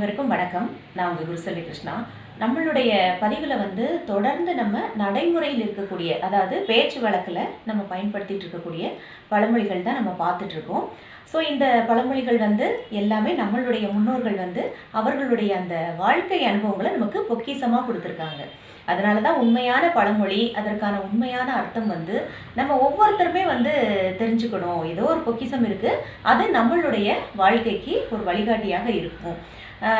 அனைவருக்கும் வணக்கம். நான் உங்கள் குருசெல்வி கிருஷ்ணா. நம்மளுடைய பதிவில் வந்து தொடர்ந்து நம்ம நடைமுறையில் இருக்கக்கூடிய அதாவது பேச்சு வழக்கில் நம்ம பயன்படுத்திகிட்டு இருக்கக்கூடிய பழமொழிகள் தான் நம்ம பார்த்துட்ருக்கோம் ஸோ இந்த பழமொழிகள் வந்து எல்லாமே நம்மளுடைய முன்னோர்கள் வந்து அவர்களுடைய அந்த வாழ்க்கை அனுபவங்களை நமக்கு பொக்கிஷமாக கொடுத்துருக்காங்க. அதனால தான் உண்மையான பழமொழி அதற்கான உண்மையான அர்த்தம் வந்து நம்ம ஒவ்வொருத்தருமே வந்து தெரிஞ்சுக்கணும். ஏதோ ஒரு பொக்கிஷம் இருக்குது அது நம்மளுடைய வாழ்க்கைக்கு ஒரு வழிகாட்டியாக இருக்கும்.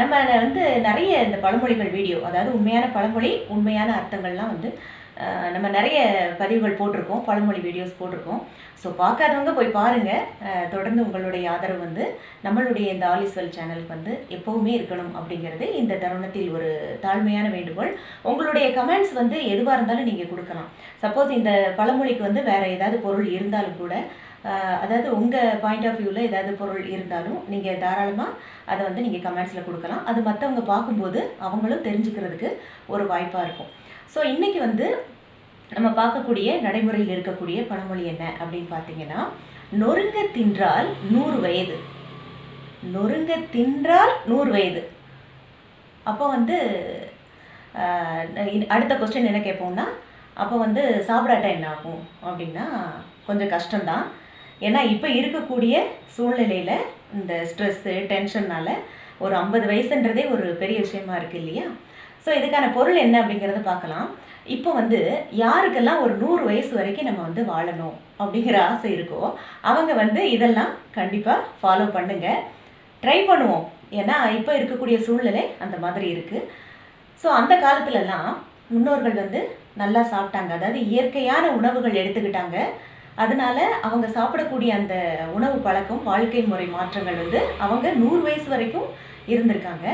நம்ம வந்து நிறைய இந்த பழமொழிகள் வீடியோ அதாவது உண்மையான பழமொழி உண்மையான அர்த்தங்கள்லாம் வந்து நம்ம நிறைய பதிவுகள் போட்டிருக்கோம் பழமொழி வீடியோஸ் போட்டிருக்கோம். ஸோ பார்க்காதவங்க போய் பாருங்கள் தொடர்ந்து உங்களுடைய ஆதரவு வந்து நம்மளுடைய இந்த ஆலிஸ்வல் சேனலுக்கு வந்து எப்போவுமே இருக்கணும் அப்படிங்கிறது இந்த தருணத்தில் ஒரு தாழ்மையான வேண்டுகோள். உங்களுடைய கமெண்ட்ஸ் வந்து எதுவாக இருந்தாலும் நீங்கள் கொடுக்கலாம். சப்போஸ் இந்த பழமொழிக்கு வந்து வேறு ஏதாவது பொருள் இருந்தாலும் கூட அதாவது உங்கள் பாயிண்ட் ஆஃப் வியூவில் ஏதாவது பொருள் இருந்தாலும் நீங்கள் தாராளமாக அதை வந்து நீங்கள் கமெண்ட்ஸில் கொடுக்கலாம். அது மற்றவங்க பார்க்கும்போது அவங்களும் தெரிஞ்சுக்கிறதுக்கு ஒரு வாய்ப்பாக இருக்கும். ஸோ இன்றைக்கி வந்து நம்ம பார்க்கக்கூடிய நடைமுறையில் இருக்கக்கூடிய பழமொழி என்ன அப்படின்னு பார்த்தீங்கன்னா நொறுங்க தின்றால் நூறு வயது. நொறுங்க தின்றால் நூறு வயது. அப்போ வந்து அடுத்த கொஸ்டின் என்ன கேட்போம்னா அப்போ வந்து சாப்பிடாட்டா என்ன ஆகும் அப்படின்னா கொஞ்சம் கஷ்டம்தான். ஏன்னா இப்போ இருக்கக்கூடிய சூழ்நிலையில் இந்த ஸ்ட்ரெஸ்ஸு டென்ஷன்னால் ஒரு ஐம்பது வயசுன்றதே ஒரு பெரிய விஷயமா இருக்குது இல்லையா? ஸோ இதுக்கான பொருள் என்ன அப்படிங்கிறத பார்க்கலாம். இப்போ வந்து யாருக்கெல்லாம் ஒரு நூறு வயசு வரைக்கும் நம்ம வந்து வாழணும் அப்படிங்கிற ஆசை இருக்கோ அவங்க வந்து இதெல்லாம் கண்டிப்பாக ஃபாலோ பண்ணுங்க. ட்ரை பண்ணுவோம். ஏன்னா இப்போ இருக்கக்கூடிய சூழ்நிலை அந்த மாதிரி இருக்குது ஸோ அந்த காலத்துலலாம் முன்னோர்கள் வந்து நல்லா சாப்பிட்டாங்க. அதாவது இயற்கையான உணவுகள் எடுத்துக்கிட்டாங்க. அதனால அவங்க சாப்பிடக்கூடிய அந்த உணவு பழக்கம் வாழ்க்கை முறை மாற்றங்கள் வந்து அவங்க நூறு வயசு வரைக்கும் இருந்திருக்காங்க.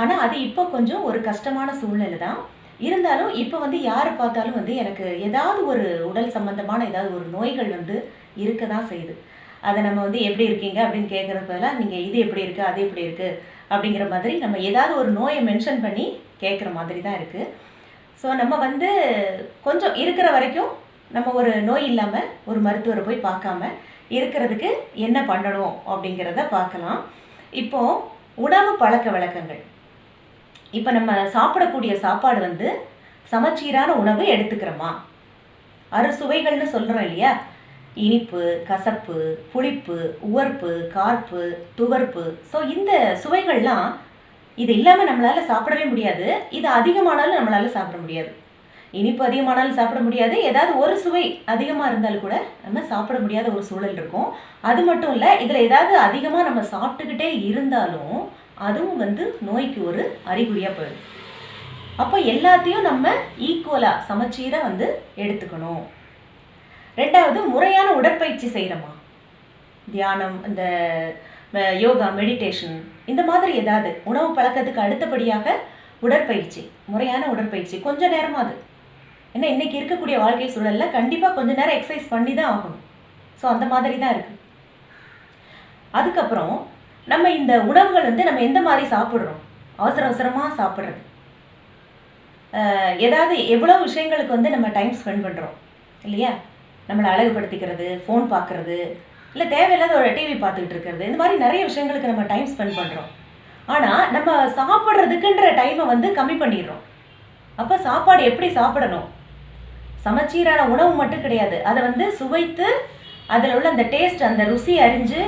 ஆனால் அது இப்போ கொஞ்சம் ஒரு கஷ்டமான சூழ்நிலை தான். இருந்தாலும் இப்போ வந்து யாரை பார்த்தாலும் வந்து எனக்கு ஏதாவது ஒரு உடல் சம்பந்தமான ஏதாவது ஒரு நோய்கள் வந்து இருக்க தான் செய்யுது. அதை நம்ம வந்து எப்படி இருக்கீங்க அப்படின்னு கேட்குறப்பெல்லாம் பதிலாக நீங்கள் இது எப்படி இருக்குது அது எப்படி இருக்குது அப்படிங்கிற மாதிரி நம்ம ஏதாவது ஒரு நோயை மென்ஷன் பண்ணி கேட்குற மாதிரி தான் இருக்குது ஸோ நம்ம வந்து கொஞ்சம் இருக்கிற வரைக்கும் நம்ம ஒரு நோய் இல்லாமல் ஒரு மருத்துவரை போய் பார்க்காம இருக்கிறதுக்கு என்ன பண்ணணும் அப்படிங்கிறத பார்க்கலாம். இப்போது உணவு பழக்க வழக்கங்கள். இப்போ நம்ம சாப்பிடக்கூடிய சாப்பாடு வந்து சமச்சீரான உணவு எடுத்துக்கிறோமா? அறுசுவைகள்னு சொல்கிறோம் இல்லையா? இனிப்பு கசப்பு புளிப்பு உவர்ப்பு கார்ப்பு துவர்ப்பு. ஸோ இந்த சுவைகள்லாம் இது இல்லாமல் நம்மளால் சாப்பிடவே முடியாது. இது அதிகமானாலும் நம்மளால் சாப்பிட முடியாது. இனிப்பு அதிகமானாலும் சாப்பிட முடியாது. ஏதாவது ஒரு சுவை அதிகமாக இருந்தாலும் கூட நம்ம சாப்பிட முடியாத ஒரு சூழல் இருக்கும். அது மட்டும் இல்லை இதில் ஏதாவது அதிகமாக நம்ம சாப்பிட்டுக்கிட்டே இருந்தாலும் அதுவும் வந்து நோய்க்கு ஒரு அறிகுறியாக போயிடும். அப்போ எல்லாத்தையும் நம்ம ஈக்குவலாக சமச்சீராக வந்து எடுத்துக்கணும். ரெண்டாவது முறையான உடற்பயிற்சி செய்கிறோமா தியானம் இந்த யோகா மெடிடேஷன் இந்த மாதிரி ஏதாவது உணவு பழக்கத்துக்கு அடுத்தபடியாக உடற்பயிற்சி முறையான உடற்பயிற்சி கொஞ்ச நேரமாவது ஏன்னா இன்றைக்கி இருக்கக்கூடிய வாழ்க்கை சூழலில் கண்டிப்பாக கொஞ்ச நேரம் எக்ஸசைஸ் பண்ணி தான் ஆகணும். ஸோ அந்த மாதிரி தான் இருக்குது அதுக்கப்புறம் நம்ம இந்த உணவுகள் வந்து நம்ம எந்த மாதிரி சாப்பிட்றோம்? அவசர அவசரமாக சாப்பிட்றது. ஏதாவது எவ்வளோ விஷயங்களுக்கு வந்து நம்ம டைம் ஸ்பெண்ட் பண்ணுறோம் இல்லையா? நம்மளை அழகுபடுத்திக்கிறது ஃபோன் பார்க்குறது இல்லை தேவையில்லாத ஒரு டிவி பார்த்துக்கிட்டு இருக்கிறது இந்த மாதிரி நிறைய விஷயங்களுக்கு நம்ம டைம் ஸ்பெண்ட் பண்ணுறோம் ஆனால் நம்ம சாப்பிட்றதுக்குன்ற டைமை வந்து கம்மி பண்ணிடுறோம். அப்போ சாப்பாடு எப்படி சாப்பிடணும்? சமச்சீரான உணவு மட்டும் கிடையாது. அதை வந்து சுவைத்து அதில் உள்ள அந்த டேஸ்ட் அந்த ருசி அறிஞ்சு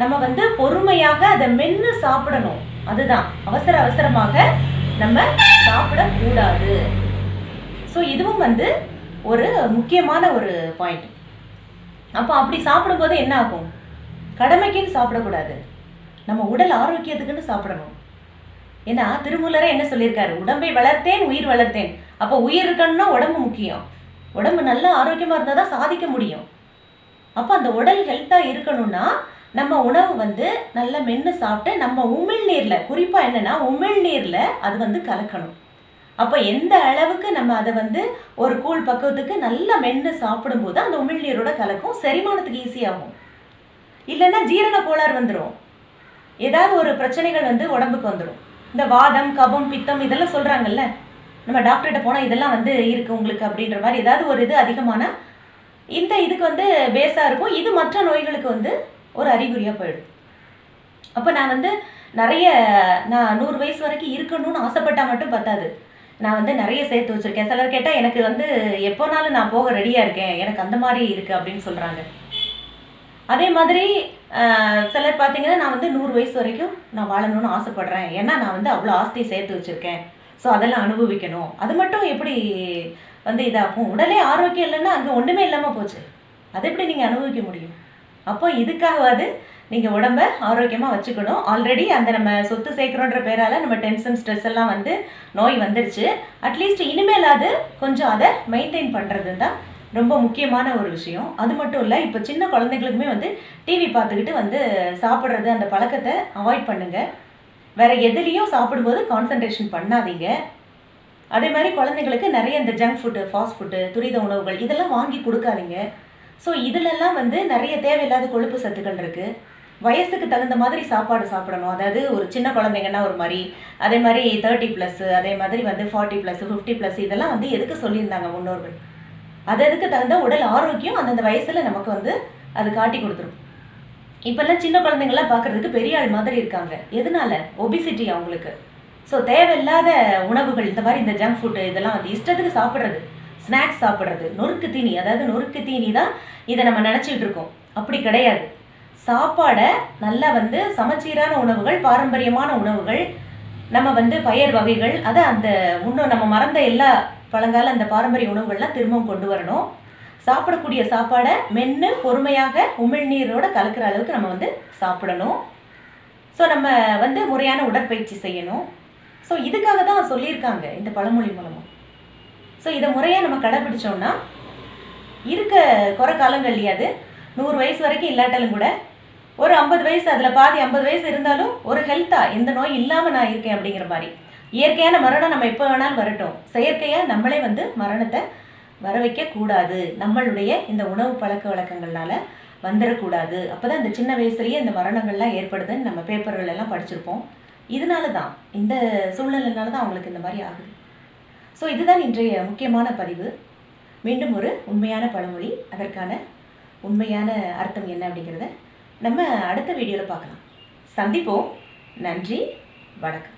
நம்ம வந்து பொறுமையாக அதை மென்று சாப்பிடணும். அதுதான். அவசர அவசரமாக நம்ம சாப்பிடக்கூடாது. ஸோ இதுவும் வந்து ஒரு முக்கியமான ஒரு பாயிண்ட் அப்போ அப்படி சாப்பிடும்போது என்ன ஆகும்? கடமைக்குன்னு சாப்பிடக்கூடாது. நம்ம உடல் ஆரோக்கியத்துக்குன்னு சாப்பிடணும். ஏன்னா திருமூலரை என்ன சொல்லியிருக்காரு? உடம்பை வளர்த்தேன் உயிர் வளர்த்தேன். அப்போ உயிர் இருக்கணும்னா உடம்பு முக்கியம். உடம்பு நல்லா ஆரோக்கியமாக இருந்தால் தான் சாதிக்க முடியும். அப்போ அந்த உடல் ஹெல்த்தாக இருக்கணும்னா நம்ம உணவு வந்து நல்ல மென்று சாப்பிட்டு நம்ம உமிழ்நீரில் குறிப்பாக என்னென்னா உமிழ்நீரில் அது வந்து கலக்கணும். அப்போ எந்த அளவுக்கு நம்ம அதை வந்து ஒரு கூழ் பக்குவத்துக்கு நல்லா மென்று சாப்பிடும்போது அந்த உமிழ்நீரோட கலக்கும் செரிமானத்துக்கு ஈஸியாகும் இல்லைன்னா ஜீரண கோளாறு வந்துடும் ஏதாவது ஒரு பிரச்சனைகள் வந்து உடம்புக்கு வந்துடும் இந்த வாதம் கபம் பித்தம் இதெல்லாம் சொல்கிறாங்கல்ல நம்ம டாக்டர்கிட்ட போனால் இதெல்லாம் வந்து இருக்குது உங்களுக்கு அப்படின்ற மாதிரி ஏதாவது ஒரு இது அதிகமான இந்த இதுக்கு வந்து பேஸாக இருக்கும். இது மற்ற நோய்களுக்கு வந்து ஒரு அறிகுறியாக போயிடும். அப்போ நான் வந்து நிறைய நான் நூறு வயசு வரைக்கும் இருக்கணும்னு ஆசைப்பட்டால் மட்டும் பத்தாது. நான் வந்து நிறைய சேர்த்து வச்சுருக்கேன். சிலர் கேட்டால் எனக்கு வந்து எப்போனாலும் நான் போக ரெடியாக இருக்கேன். எனக்கு அந்த மாதிரி இருக்குது அப்படின்னு சொல்கிறாங்க அதே மாதிரி சிலர் பார்த்தீங்கன்னா நான் வந்து நூறு வயசு வரைக்கும் நான் வாழணும்னு ஆசைப்படுறேன். ஏன்னா நான் வந்து அவ்வளோ ஆஸ்தி சேர்த்து வச்சுருக்கேன். ஸோ அதெல்லாம் அனுபவிக்கணும். அது மட்டும் எப்படி வந்து இதாகும்? உடலே ஆரோக்கியம் இல்லைன்னா அங்கே ஒன்றுமே இல்லாமல் போச்சு. அதை எப்படி நீங்கள் அனுபவிக்க முடியும்? அப்போ இதுக்காகவாது நீங்கள் உடம்ப ஆரோக்கியமாக வச்சுக்கணும். ஆல்ரெடி அந்த நம்ம சொத்து சேர்க்குறோன்ற பேரால் நம்ம டென்ஷன் ஸ்ட்ரெஸ் எல்லாம் வந்து நோய் வந்துருச்சு. அட்லீஸ்ட் இனிமேலாவது கொஞ்சம் அதை மெயின்டைன் பண்ணுறது தான் ரொம்ப முக்கியமான ஒரு விஷயம். அது மட்டும் இல்லை இப்போ சின்ன குழந்தைங்களுக்குமே வந்து டிவி பார்த்துக்கிட்டு வந்து சாப்பிட்றது அந்த பழக்கத்தை அவாய்ட் பண்ணுங்கள் வேற எதுலேயும் சாப்பிடும்போது கான்சன்ட்ரேஷன் பண்ணாதீங்க. அதே மாதிரி குழந்தைங்களுக்கு நிறைய இந்த ஜங்க் ஃபுட்டு ஃபாஸ்ட் ஃபுட்டு துரித உணவுகள் இதெல்லாம் வாங்கி கொடுக்காதீங்க. ஸோ இதிலெல்லாம் வந்து நிறைய தேவையில்லாத கொழுப்பு சத்துக்கள் இருக்குது வயசுக்கு தகுந்த மாதிரி சாப்பாடு சாப்பிடணும். அதாவது ஒரு சின்ன குழந்தைங்கன்னா ஒரு மாதிரி அதே மாதிரி தேர்ட்டி ப்ளஸ் அதே மாதிரி வந்து ஃபார்ட்டி ப்ளஸ் ஃபிஃப்டி ப்ளஸ் இதெல்லாம் வந்து எதுக்கு சொல்லியிருந்தாங்க முன்னோர்கள்? அது அதுக்கு தகுந்த உடல் ஆரோக்கியம் அந்தந்த வயசில் நமக்கு வந்து அது காட்டி கொடுத்துரும். இப்போல்லாம் சின்ன குழந்தைங்களாம் பார்க்குறதுக்கு பெரிய ஆள் மாதிரி இருக்காங்க. எதனால? ஒபிசிட்டி அவங்களுக்கு ஸோ தேவையில்லாத உணவுகள் இந்த மாதிரி இந்த ஜங்க் ஃபுட்டு இதெல்லாம் வந்து இஷ்டத்துக்கு சாப்பிட்றது. ஸ்நாக்ஸ் சாப்பிட்றது. நொறுக்கு தீனி அதாவது நொறுக்கு தீனி தான் இதை நம்ம நினச்சிட்டு இருக்கோம். அப்படி கிடையாது. சாப்பாடை நல்லா வந்து சமச்சீரான உணவுகள் பாரம்பரியமான உணவுகள் நம்ம வந்து பயிர் வகைகள் அதை அந்த இன்னும் நம்ம மறந்த எல்லா பழங்கால அந்த பாரம்பரிய உணவுகள்லாம் திரும்பவும் கொண்டு வரணும். சாப்பிடக்கூடிய சாப்பாடை மென்று பொறுமையாக உமிழ்நீரோட கலக்கிற அளவுக்கு நம்ம வந்து சாப்பிடணும். ஸோ நம்ம வந்து முறையான உடற்பயிற்சி செய்யணும். ஸோ இதுக்காக தான் சொல்லியிருக்காங்க இந்த பழமொழி மூலமாக ஸோ இதை முறையாக நம்ம கடைப்பிடிச்சோம்னா இருக்க குறை காலங்கள்லையாது நூறு வயசு வரைக்கும் இல்லாட்டாலும் கூட ஒரு ஐம்பது வயசு அதில் பாதி ஐம்பது வயசு இருந்தாலும் ஒரு ஹெல்த்தாக எந்த நோய் இல்லாமல் நான் இருக்கேன் அப்படிங்கிற மாதிரி. இயற்கையான மரணம் நம்ம எப்போ வேணாலும் வரட்டும். செயற்கையாக நம்மளே வந்து மரணத்தை வர வைக்கக்கூடாது நம்மளுடைய இந்த உணவு பழக்க வழக்கங்கள்னால வந்துடக்கூடாது அப்போ தான் இந்த சின்ன வயசுலேயே இந்த மரணங்கள்லாம் ஏற்படுதுன்னு நம்ம பேப்பர்கள் எல்லாம் படிச்சிருப்போம். இதனால தான் இந்த சூழ்நிலைனால தான் அவங்களுக்கு இந்த மாதிரி ஆகுது. ஸோ இதுதான் இன்றைய முக்கியமான பதிவு. மீண்டும் ஒரு உண்மையான பழமொழி அதற்கான உண்மையான அர்த்தம் என்ன அப்படிங்கிறத நம்ம அடுத்த வீடியோவில் பார்க்கலாம். சந்திப்போம். நன்றி. வணக்கம்.